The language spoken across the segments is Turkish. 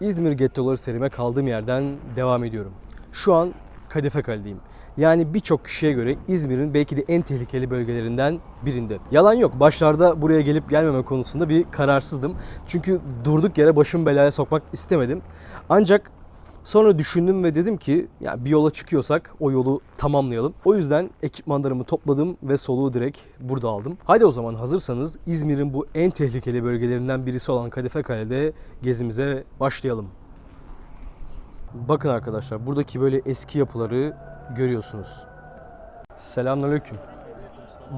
İzmir gettoları serime kaldığım yerden devam ediyorum. Şu an Kadife Kale'deyim. Yani birçok kişiye göre İzmir'in belki de en tehlikeli bölgelerinden birinde. Yalan yok. Başlarda buraya gelip gelmeme konusunda bir kararsızdım. Çünkü durduk yere başımı belaya sokmak istemedim. Ancak Sonra düşündüm ve dedim ki ya bir yola çıkıyorsak o yolu tamamlayalım. O yüzden ekipmanlarımı topladım ve soluğu direkt burada aldım. Hadi o zaman hazırsanız İzmir'in bu en tehlikeli bölgelerinden birisi olan Kadife Kale'de gezimize başlayalım. Bakın arkadaşlar buradaki böyle eski yapıları görüyorsunuz. Selamünaleyküm.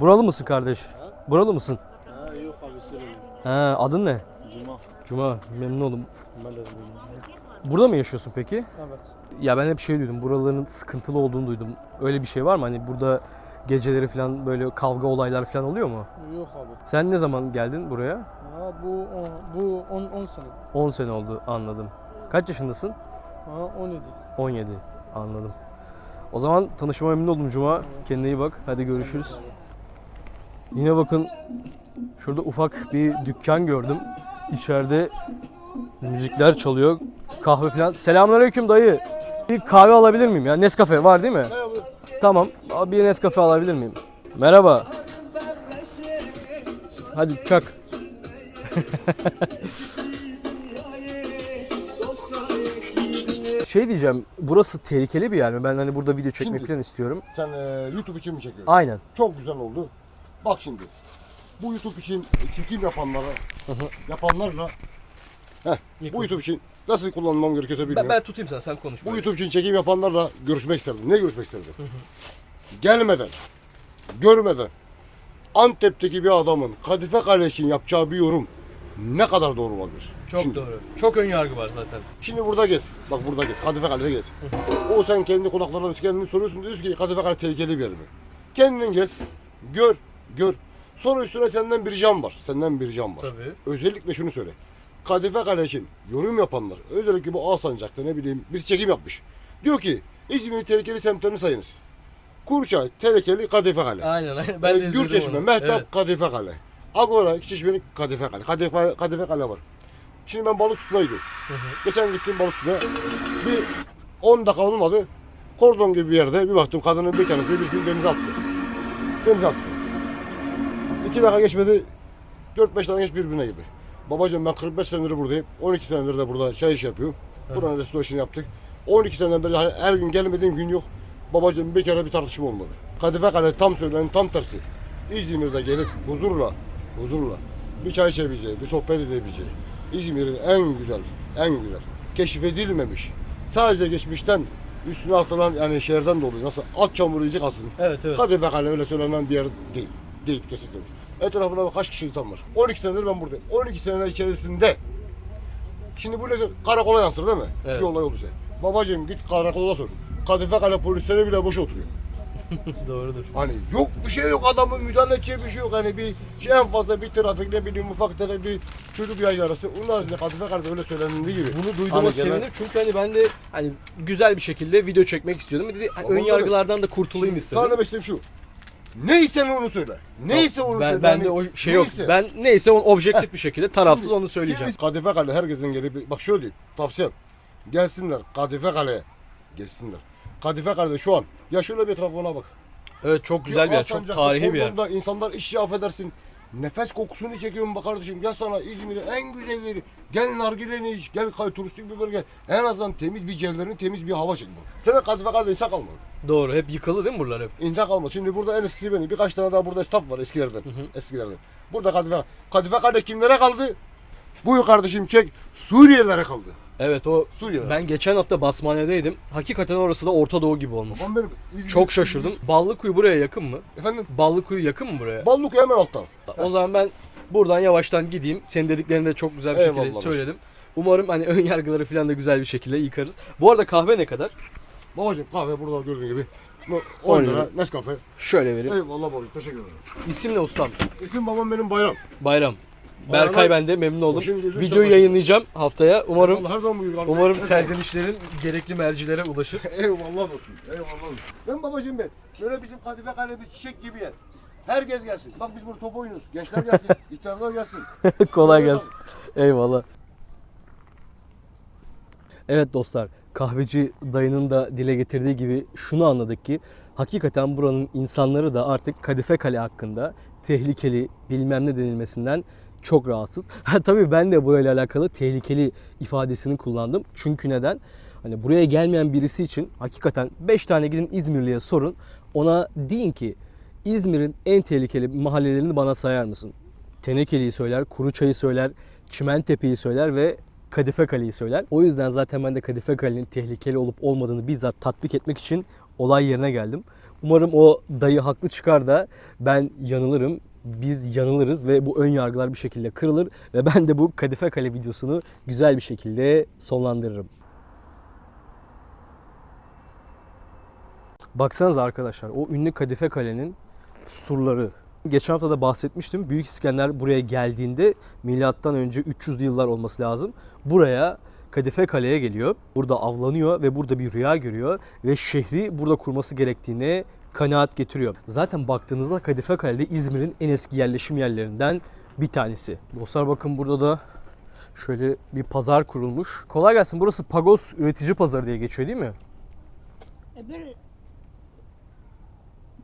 Buralı mısın kardeş? Buralı mısın? Ha yok abi söyleyeyim. Ha, adın ne? Cuma. Cuma. Memnun oldum. Ben de söyleyeyim. Burada mı yaşıyorsun peki? Evet. Ya ben hep şey duydum. Buraların sıkıntılı olduğunu duydum. Öyle bir şey var mı? Hani burada geceleri falan böyle kavga olaylar falan oluyor mu? Yok abi. Sen ne zaman geldin buraya? Ha bu on, bu 10 10 sene. 10 sene oldu anladım. Kaç yaşındasın? Ha 17. 17 anladım. O zaman tanışma memnun oldum Cuma. Kendine iyi bak. Hadi görüşürüz. Yine bakın şurada ufak bir dükkan gördüm. İçeride müzikler çalıyor. Kahve falan. Selamünaleyküm dayı. Bir kahve alabilir miyim ya? Nescafe var değil mi? Tamam. Bir Nescafe alabilir miyim? Merhaba. Hadi çak. Şey diyeceğim, burası tehlikeli bir yer mi? Ben hani burada video çekmek Şimdi- falan istiyorum. Sen e, YouTube için mi çekiyorsun? Aynen. Çok güzel oldu. Bak şimdi. Bu YouTube için çekim yapanlara, yapanlarla heh, bu YouTube için nasıl kullanmam gerekiyorsa bilmiyorum. tutayım sen, sen konuş. Bu YouTube için çekim yapanlarla görüşmek isterdim. Ne görüşmek isterdim? Gelmeden, görmeden Antep'teki bir adamın Kadife Kale için yapacağı bir yorum ne kadar doğru olabilir? Çok şimdi, doğru. Çok ön yargı var zaten. Şimdi burada gez. Bak burada gez. Kadife Kale'de gez. o sen kendi kulaklarına kendini soruyorsun. Diyorsun ki Kadife Kale tehlikeli bir yer mi? Kendin gez. Gör. Gör. Sonra üstüne senden bir ricam var. Senden bir ricam var. Tabii. Özellikle şunu söyle. Kadife Kale için yorum yapanlar, özellikle bu Alsancak'ta ne bileyim bir çekim yapmış. Diyor ki İzmir'in tehlikeli semtlerini sayınız. Kurçay, Tehlikeli, Kadife Kale. Aynen. aynen. Ee, Ben de izledim Gürçeşme, onu. Mehtap, Evet. Kadife Kale. Agora, Kişişmenin Kadife Kale. Kadife, Kadife Kale var. Şimdi ben balık tutmaya gidiyorum. Geçen gittim balık tutmaya. Bir 10 dakika olmadı. Kordon gibi bir yerde bir baktım kadının bir tanesi birisini denize attı. Denize attı. 2 dakika geçmedi. 4-5 dakika geç birbirine girdi. Babacığım ben 45 senedir buradayım. 12 senedir de burada çay iş yapıyorum. Buranın restorasyonu yaptık. 12 seneden beri hani her gün gelmediğim gün yok. Babacığım bir kere bir tartışma olmadı. Kadife Kale tam söylenin tam tersi. İzmir'de gelip huzurla, huzurla bir çay içebileceği, bir sohbet edebileceği. İzmir'in en güzel, en güzel, keşfedilmemiş. Sadece geçmişten üstüne atılan yani şehirden dolayı nasıl at çamuru izi kalsın. Evet evet. Kadife Kale öyle söylenen bir yer değil. Değil kesinlikle. Etrafında kaç kişi insan var. 12 senedir ben buradayım. 12 sene içerisinde Şimdi bu ne karakola yansır değil mi? Evet. Bir olay olursa. Babacığım git karakola sor. Kadife Kale polisleri bile boş oturuyor. Doğrudur. Hani yok bir şey yok adamın müdahale edeceği bir şey yok. Hani bir şey en fazla bir trafik ne bileyim ufak tefek bir çocuk yay arası. Onun haricinde Kadife Kale'de öyle söylendiği gibi. Bunu duyduğuma Hani sevindim çünkü hani ben de hani güzel bir şekilde video çekmek istiyordum. Bir de hani Ama ön yargılardan da kurtulayım istedim. Sana istediğim şu. Neyse onu söyle. Neyse onu ben, söyle. ben de o şey yok. neyse. Ben neyse onu objektif bir şekilde tarafsız onu söyleyeceğim. Kadife Kale herkesin gelip bak şöyle diyeyim tavsiyem. Gelsinler Kadife Kale'ye. Gelsinler. Kadife Kale'de şu an ya şöyle bir etrafına bak. Evet çok güzel bir yer. Çok tarihi bir yer. İnsanlar işi affedersin. Nefes kokusunu çekiyorum bak kardeşim. Gel sana İzmir'in en güzel yeri. Gel nargileni iç. Gel kay turistik bir bölge. En azından temiz bir cevlerin temiz bir hava çek. Sen de Kadife Kale'de insan kalmadı. Doğru. Hep yıkılı değil mi buralar hep? İnsan kalmadı. Şimdi burada en eskisi benim. Birkaç tane daha burada esnaf var eskilerden. Eskilerden. Burada Kadife Kadife Kale kimlere kaldı? Buyur kardeşim çek. Suriyelilere kaldı. Evet o Suriyeliler. ben geçen hafta Basmane'deydim. Hakikaten orası da Orta Doğu gibi olmuş. Aman benim, İzmir- Çok şaşırdım. Ballıkuyu buraya yakın mı? Efendim? Ballıkuyu yakın mı buraya? Ballık hemen alt taraf. O zaman ben buradan yavaştan gideyim. Senin dediklerini de çok güzel bir şekilde Eyvallah. söyledim. Umarım hani ön yargıları falan da güzel bir şekilde yıkarız. Bu arada kahve ne kadar? Babacım kahve burada gördüğün gibi. Bu 10 10 lira. Nescafe. Şöyle vereyim. Eyvallah babacım teşekkür ederim. İsim ne ustam? İsim babam benim Bayram. Bayram. Berkay ben de memnun oldum. Gözün Videoyu sağ yayınlayacağım haftaya. Umarım Vallahi her zaman buyur kardeşim. umarım Eyvallah. serzenişlerin gerekli mercilere ulaşır. Eyvallah olsun. Eyvallah olsun. Ben babacığım ben. Şöyle bizim Kadife Kalemiz çiçek gibi yer. Herkes gelsin. Bak biz burada top oynuyoruz. Gençler gelsin. ihtiyarlar gelsin. Kolay gelsin. Eyvallah. Evet dostlar, kahveci dayının da dile getirdiği gibi şunu anladık ki hakikaten buranın insanları da artık Kadife Kale hakkında tehlikeli bilmem ne denilmesinden çok rahatsız. Ha tabii ben de burayla alakalı tehlikeli ifadesini kullandım. Çünkü neden? Hani buraya gelmeyen birisi için hakikaten 5 tane gidin İzmirli'ye sorun. Ona deyin ki İzmir'in en tehlikeli mahallelerini bana sayar mısın? Tenekeli'yi söyler, Kuruçay'ı söyler, Çimentepe'yi söyler ve Kadife Kale'yi söyler. O yüzden zaten ben de Kadife Kale'nin tehlikeli olup olmadığını bizzat tatbik etmek için olay yerine geldim. Umarım o dayı haklı çıkar da ben yanılırım. Biz yanılırız ve bu ön yargılar bir şekilde kırılır ve ben de bu Kadife Kale videosunu güzel bir şekilde sonlandırırım. Baksanıza arkadaşlar o ünlü Kadife Kale'nin surları. Geçen hafta da bahsetmiştim. Büyük İskender buraya geldiğinde milattan önce 300'lü yıllar olması lazım. Buraya Kadife Kale'ye geliyor. Burada avlanıyor ve burada bir rüya görüyor ve şehri burada kurması gerektiğine kanaat getiriyor. Zaten baktığınızda Kadife Kale'de İzmir'in en eski yerleşim yerlerinden bir tanesi. Dostlar bakın burada da şöyle bir pazar kurulmuş. Kolay gelsin. Burası Pagos Üretici Pazarı diye geçiyor değil mi? E bir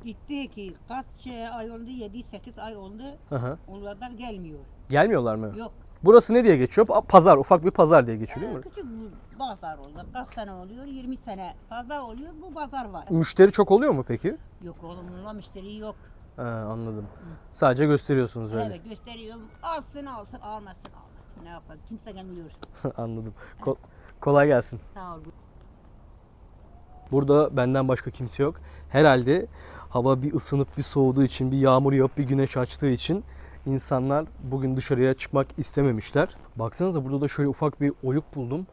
gitti ki kaç şey ay oldu 7-8 ay oldu Hı hı. onlardan gelmiyor. Gelmiyorlar mı? Yok. Burası ne diye geçiyor? Pa- Pazar, ufak bir pazar diye geçiyor değil Ee, mi? küçük bir pazar oldu. Kaç sene oluyor? 20 sene fazla oluyor bu pazar var. Müşteri çok oluyor mu peki? Yok oğlum bununla müşteri yok. Ha, anladım. Sadece gösteriyorsunuz öyle. Evet gösteriyorum. Alsın alsın almasın almasın. Ne yapalım? Kimse gelmiyor. anladım. Ko- kolay gelsin. Sağ ol. Burada benden başka kimse yok. Herhalde hava bir ısınıp bir soğuduğu için, bir yağmur yağıp bir güneş açtığı için insanlar bugün dışarıya çıkmak istememişler. Baksanıza burada da şöyle ufak bir oyuk buldum.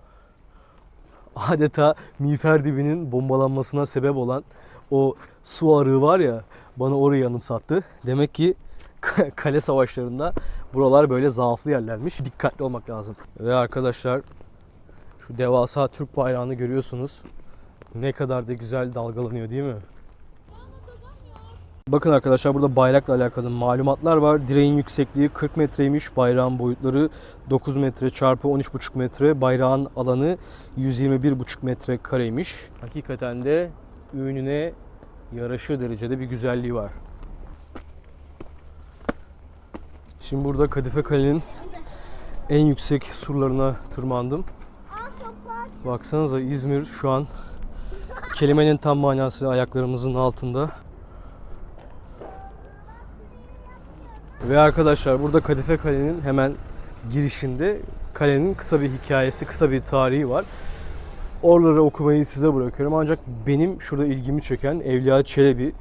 Adeta miğfer dibinin bombalanmasına sebep olan o su arığı var ya bana orayı anımsattı. Demek ki kale savaşlarında buralar böyle zaaflı yerlermiş. Dikkatli olmak lazım. Ve arkadaşlar şu devasa Türk bayrağını görüyorsunuz. Ne kadar da güzel dalgalanıyor değil mi? Bakın arkadaşlar burada bayrakla alakalı malumatlar var. Direğin yüksekliği 40 metreymiş. Bayrağın boyutları 9 metre çarpı 13,5 metre. Bayrağın alanı 121,5 metre kareymiş. Hakikaten de ününe yaraşır derecede bir güzelliği var. Şimdi burada Kadife Kale'nin en yüksek surlarına tırmandım. Baksanıza İzmir şu an kelimenin tam manasıyla ayaklarımızın altında. Ve arkadaşlar burada Kadife Kale'nin hemen girişinde kalenin kısa bir hikayesi, kısa bir tarihi var. Oraları okumayı size bırakıyorum. Ancak benim şurada ilgimi çeken Evliya Çelebi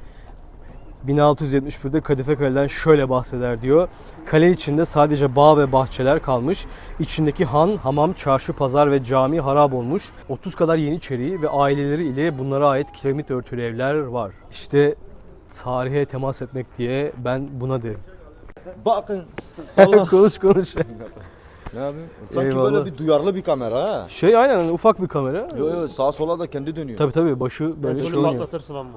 1671'de Kadife Kale'den şöyle bahseder diyor. Kale içinde sadece bağ ve bahçeler kalmış. İçindeki han, hamam, çarşı, pazar ve cami harap olmuş. 30 kadar yeniçeri ve aileleri ile bunlara ait kiremit örtülü evler var. İşte tarihe temas etmek diye ben buna derim. Bakın. konuş konuş. Ne yapayım? Sanki Eyvallah. böyle bir duyarlı bir kamera ha. Şey aynen ufak bir kamera. Yo yo sağa sola da kendi dönüyor. Tabii tabii başı böyle şey oynuyor. patlatırsın ama.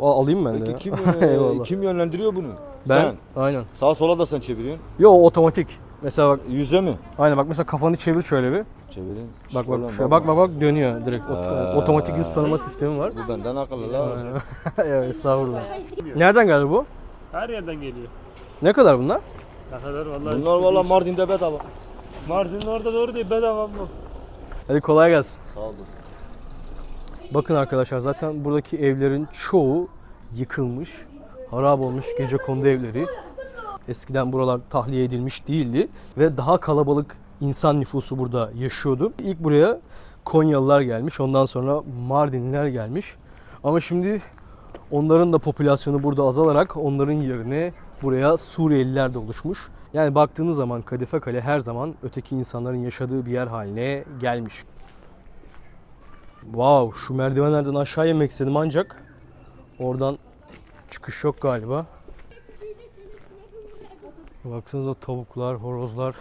Al- Alayım ben de Peki ya. kim e, Eyvallah. kim yönlendiriyor bunu? Ben Sen. aynen. Sağa sola da sen çeviriyorsun. Yo o otomatik. Mesela bak Yüze mi? aynen bak mesela kafanı çevir şöyle bir. Çevirin. Bak bak şöyle bak bak bak dönüyor direkt. Ot- Ha. Otomatik yüz tanıma sistemi var. Bu benden akıllı la. evet estağfurullah. Nereden geldi bu? Her yerden geliyor. Ne kadar bunlar? Ne kadar vallahi. Bunlar valla Mardin'de bedava. Mardin'in orada doğru değil bedava mı? Hadi kolay gelsin. Sağ ol dostum. Bakın arkadaşlar zaten buradaki evlerin çoğu yıkılmış, harap olmuş gece kondu evleri. Eskiden buralar tahliye edilmiş değildi ve daha kalabalık insan nüfusu burada yaşıyordu. İlk buraya Konyalılar gelmiş, ondan sonra Mardinliler gelmiş. Ama şimdi onların da popülasyonu burada azalarak onların yerine buraya Suriyeliler de oluşmuş. Yani baktığınız zaman Kadife Kale her zaman öteki insanların yaşadığı bir yer haline gelmiş. Wow, şu merdivenlerden aşağı yemek istedim ancak oradan çıkış yok galiba. Baksanıza tavuklar, horozlar.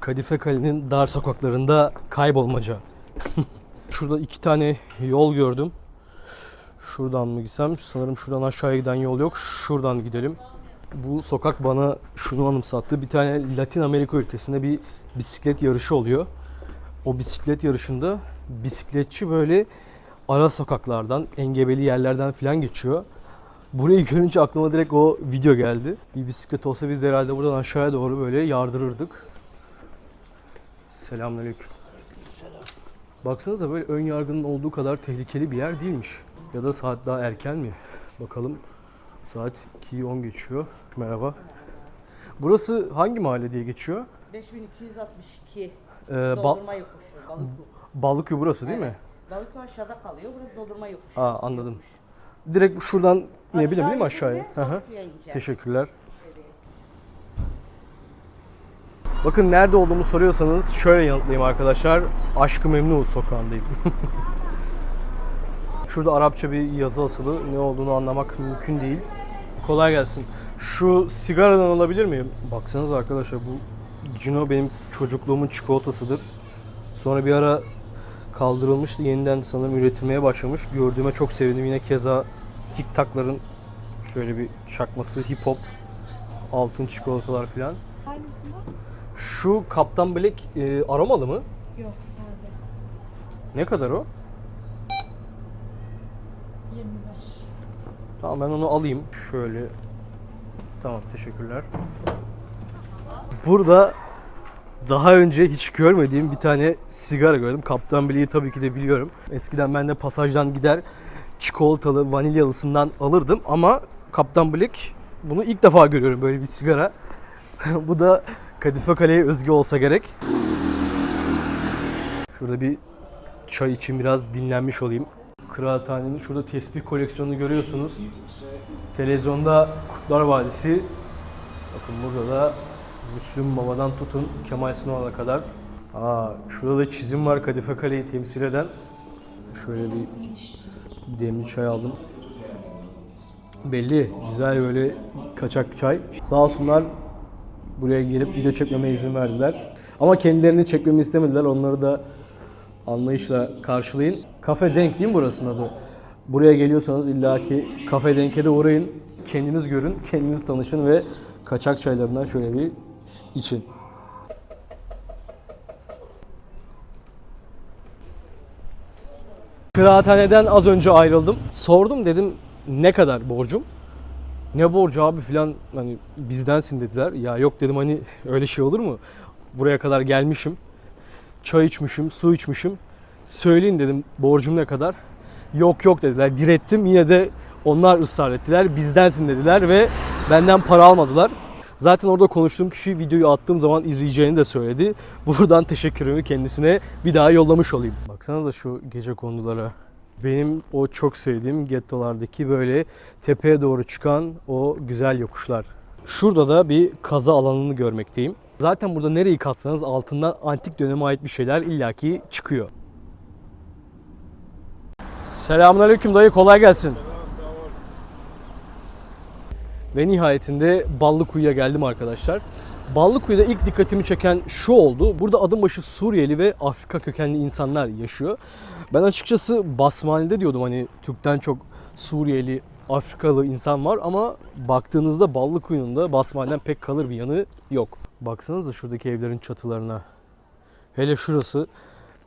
Kadife Kale'nin dar sokaklarında kaybolmaca. Şurada iki tane yol gördüm. Şuradan mı gitsem? Sanırım şuradan aşağıya giden yol yok. Şuradan gidelim. Bu sokak bana şunu anımsattı. Bir tane Latin Amerika ülkesinde bir bisiklet yarışı oluyor. O bisiklet yarışında bisikletçi böyle ara sokaklardan, engebeli yerlerden falan geçiyor. Burayı görünce aklıma direkt o video geldi. Bir bisiklet olsa biz de herhalde buradan aşağıya doğru böyle yardırırdık. Selamünaleyküm. Baksanıza böyle ön yargının olduğu kadar tehlikeli bir yer değilmiş. Ya da saat daha erken mi? Bakalım. Saat 2'yi 10 geçiyor. Merhaba. Burası hangi mahalle diye geçiyor? 5262 Ee, doldurma yokuşu. Balık Ballıköy burası değil mi? Balık aşağıda kalıyor. Burası doldurma yokuşu. Aa anladım. Direkt şuradan inebilir miyim aşağıya? Hı. Teşekkürler. Bakın nerede olduğumu soruyorsanız şöyle yanıtlayayım arkadaşlar. Aşkı Memnu sokağındayım. Şurada Arapça bir yazı asılı. Ne olduğunu anlamak mümkün değil. Kolay gelsin. Şu sigaradan alabilir miyim? Baksanız arkadaşlar bu Cino benim çocukluğumun çikolatasıdır. Sonra bir ara kaldırılmıştı. Yeniden sanırım üretilmeye başlamış. Gördüğüme çok sevindim. Yine keza Tic Tac'ların şöyle bir çakması hip hop altın çikolatalar falan. Hangisinde? Şu Kaptan Black e, aromalı mı? Yok sade. Ne kadar o? Tamam ben onu alayım. Şöyle. Tamam teşekkürler. Burada daha önce hiç görmediğim bir tane sigara gördüm. Kaptan Black'i tabii ki de biliyorum. Eskiden ben de pasajdan gider çikolatalı, vanilyalısından alırdım ama Kaptan Black bunu ilk defa görüyorum böyle bir sigara. Bu da Kadife Kale'ye özgü olsa gerek. Şurada bir çay için biraz dinlenmiş olayım. Kıraathanenin şurada tesbih koleksiyonunu görüyorsunuz. Televizyonda Kurtlar Vadisi. Bakın burada da Müslüm Baba'dan tutun Kemal Sunal'a kadar. Aa, şurada da çizim var Kadife Kale'yi temsil eden. Şöyle bir demli çay aldım. Belli. Güzel böyle kaçak çay. Sağ olsunlar buraya gelip video çekmeme izin verdiler. Ama kendilerini çekmemi istemediler. Onları da anlayışla karşılayın. Kafe Denk değil mi burasının adı? Buraya geliyorsanız illaki Kafe Denk'e de uğrayın. Kendiniz görün, kendiniz tanışın ve kaçak çaylarından şöyle bir için. Kıraathaneden az önce ayrıldım. Sordum dedim ne kadar borcum? Ne borcu abi filan hani bizdensin dediler. Ya yok dedim hani öyle şey olur mu? Buraya kadar gelmişim. Çay içmişim, su içmişim. Söyleyin dedim borcum ne kadar? Yok yok dediler. Direttim yine de onlar ısrar ettiler. Bizdensin dediler ve benden para almadılar. Zaten orada konuştuğum kişi videoyu attığım zaman izleyeceğini de söyledi. Buradan teşekkürümü kendisine bir daha yollamış olayım. Baksanıza şu gece kondulara. Benim o çok sevdiğim gettolardaki böyle tepeye doğru çıkan o güzel yokuşlar. Şurada da bir kaza alanını görmekteyim. Zaten burada nereyi kazsanız altından antik döneme ait bir şeyler illaki çıkıyor. Selamünaleyküm dayı kolay gelsin. Ve nihayetinde Ballıkuyu'ya geldim arkadaşlar. Ballıkuyu'da ilk dikkatimi çeken şu oldu. Burada adım başı Suriyeli ve Afrika kökenli insanlar yaşıyor. Ben açıkçası Basmani'de diyordum hani Türk'ten çok Suriyeli, Afrikalı insan var ama baktığınızda Ballıkuyu'nun da Basmani'den pek kalır bir yanı yok. Baksanıza şuradaki evlerin çatılarına. Hele şurası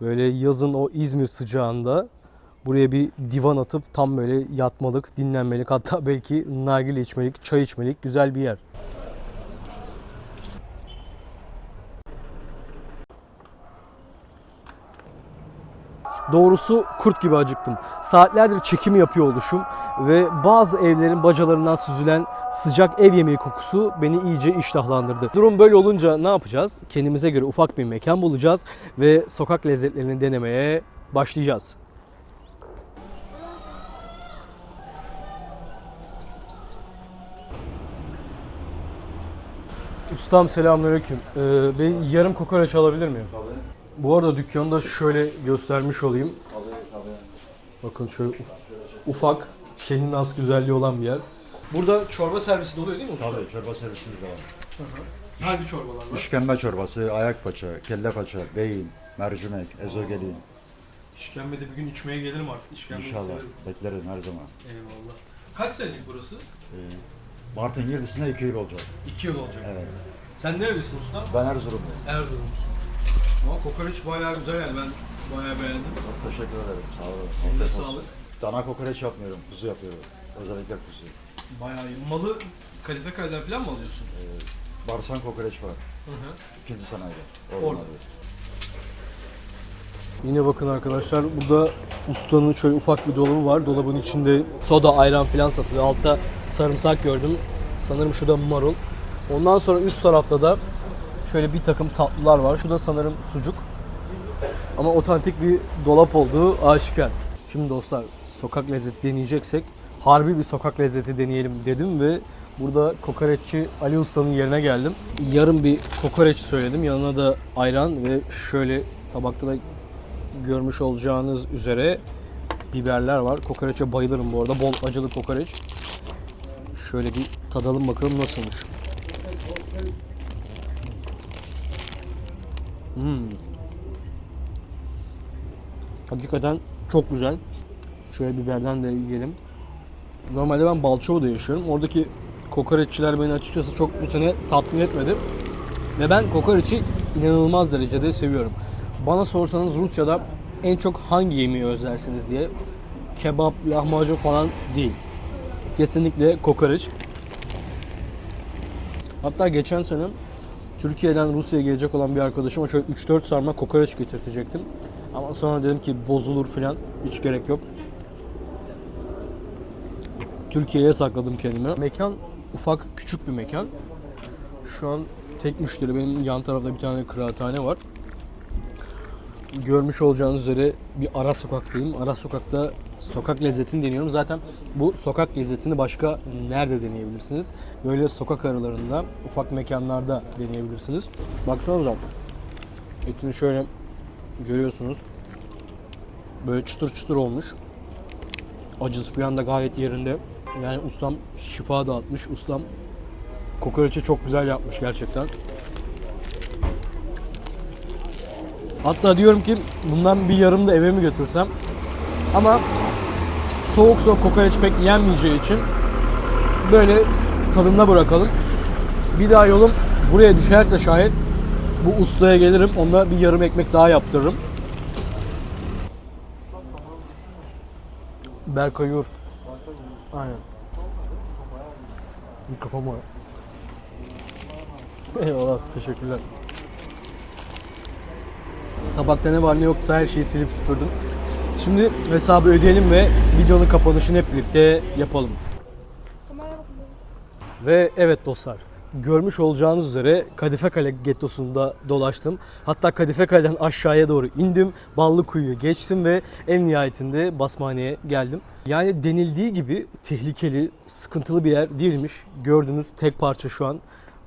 böyle yazın o İzmir sıcağında buraya bir divan atıp tam böyle yatmalık, dinlenmelik hatta belki nargile içmelik, çay içmelik güzel bir yer. Doğrusu kurt gibi acıktım. Saatlerdir çekim yapıyor oluşum ve bazı evlerin bacalarından süzülen sıcak ev yemeği kokusu beni iyice iştahlandırdı. Durum böyle olunca ne yapacağız? Kendimize göre ufak bir mekan bulacağız ve sokak lezzetlerini denemeye başlayacağız. Ustam selamünaleyküm. Ee, ben yarım kokoreç alabilir miyim? Bu arada dükkanda şöyle göstermiş olayım. Bakın şöyle uf- ufak, kendine az güzelliği olan bir yer. Burada çorba servisi de oluyor değil mi usta? Tabii çorba servisimiz de var. Hangi çorbalar var? İşkembe çorbası, ayak paça, kelle paça, beyin, mercimek, ezogelin. İşkembede bir gün içmeye gelirim artık. İşkembeyi İnşallah severim. beklerim her zaman. Eyvallah. Kaç senelik burası? Ee, Bartın 7'sinde 2 yıl olacak. 2 yıl olacak. Evet. Sen nerelisin usta? Ben Erzurumluyum. Erzurumlusun. Ama kokoreç bayağı güzel yani ben bayağı beğendim. Çok teşekkür ederim. Sağ olun. Eline Afiyet olsun. sağlık. Dana kokoreç yapmıyorum. Kuzu yapıyorum. Özellikle kuzu. Bayağı iyi. Malı kalife kaleden falan mı alıyorsun? Barsan kokoreç var. Hı hı. İkinci sanayide. Orada. Orada. Yine bakın arkadaşlar burada ustanın şöyle ufak bir dolabı var. Dolabın içinde soda, ayran falan satılıyor. Altta sarımsak gördüm. Sanırım şurada marul. Ondan sonra üst tarafta da şöyle bir takım tatlılar var. Şurada sanırım sucuk. Ama otantik bir dolap olduğu aşikar. Şimdi dostlar sokak lezzeti deneyeceksek harbi bir sokak lezzeti deneyelim dedim ve burada kokoreççi Ali Usta'nın yerine geldim. Yarım bir kokoreç söyledim. Yanına da ayran ve şöyle tabakta da görmüş olacağınız üzere biberler var. Kokoreçe bayılırım bu arada. Bol acılı kokoreç. Şöyle bir tadalım bakalım nasılmış. Hmm. Hakikaten çok güzel. Şöyle biberden de yiyelim. Normalde ben Balçova'da yaşıyorum. Oradaki kokoreççiler beni açıkçası çok bu sene tatmin etmedi. Ve ben kokoreçi inanılmaz derecede seviyorum. Bana sorsanız Rusya'da en çok hangi yemeği özlersiniz diye kebap, lahmacun falan değil. Kesinlikle kokoreç. Hatta geçen sene Türkiye'den Rusya'ya gelecek olan bir arkadaşıma şöyle 3-4 sarma kokoreç getirtecektim. Ama sonra dedim ki bozulur falan hiç gerek yok. Türkiye'ye sakladım kendimi. Mekan ufak küçük bir mekan. Şu an tek müşteri benim yan tarafta bir tane kıraathane var. Görmüş olacağınız üzere bir ara sokaktayım. Ara sokakta sokak lezzetini deniyorum. Zaten bu sokak lezzetini başka nerede deneyebilirsiniz? Böyle sokak aralarında, ufak mekanlarda deneyebilirsiniz. Baksanıza. Etini şöyle görüyorsunuz. Böyle çıtır çıtır olmuş. Acısı falan da gayet yerinde. Yani ustam şifa dağıtmış. Ustam kokoreçi çok güzel yapmış gerçekten. Hatta diyorum ki bundan bir yarım da eve mi götürsem? Ama soğuk soğuk kokoreç pek yenmeyeceği için böyle tadında bırakalım. Bir daha yolum buraya düşerse şayet bu ustaya gelirim. Onda bir yarım ekmek daha yaptırırım. Berkay Uğur. Aynen. Mikrofon var. Eyvallah teşekkürler. Tabakta ne var ne yoksa her şeyi silip süpürdüm. Şimdi hesabı ödeyelim ve videonun kapanışını hep birlikte yapalım. Ve evet dostlar, görmüş olacağınız üzere Kadife Kale gettosunda dolaştım. Hatta Kadife Kale'den aşağıya doğru indim, Ballıkuyu'yu geçtim ve en nihayetinde Basmane'ye geldim. Yani denildiği gibi tehlikeli, sıkıntılı bir yer değilmiş. Gördüğünüz tek parça şu an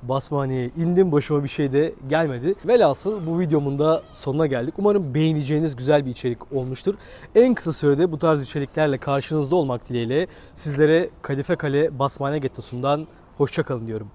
Basmane'ye indim başıma bir şey de gelmedi. Velhasıl bu videomun da sonuna geldik. Umarım beğeneceğiniz güzel bir içerik olmuştur. En kısa sürede bu tarz içeriklerle karşınızda olmak dileğiyle sizlere Kadife Kale Basmane Gettosu'ndan hoşçakalın diyorum.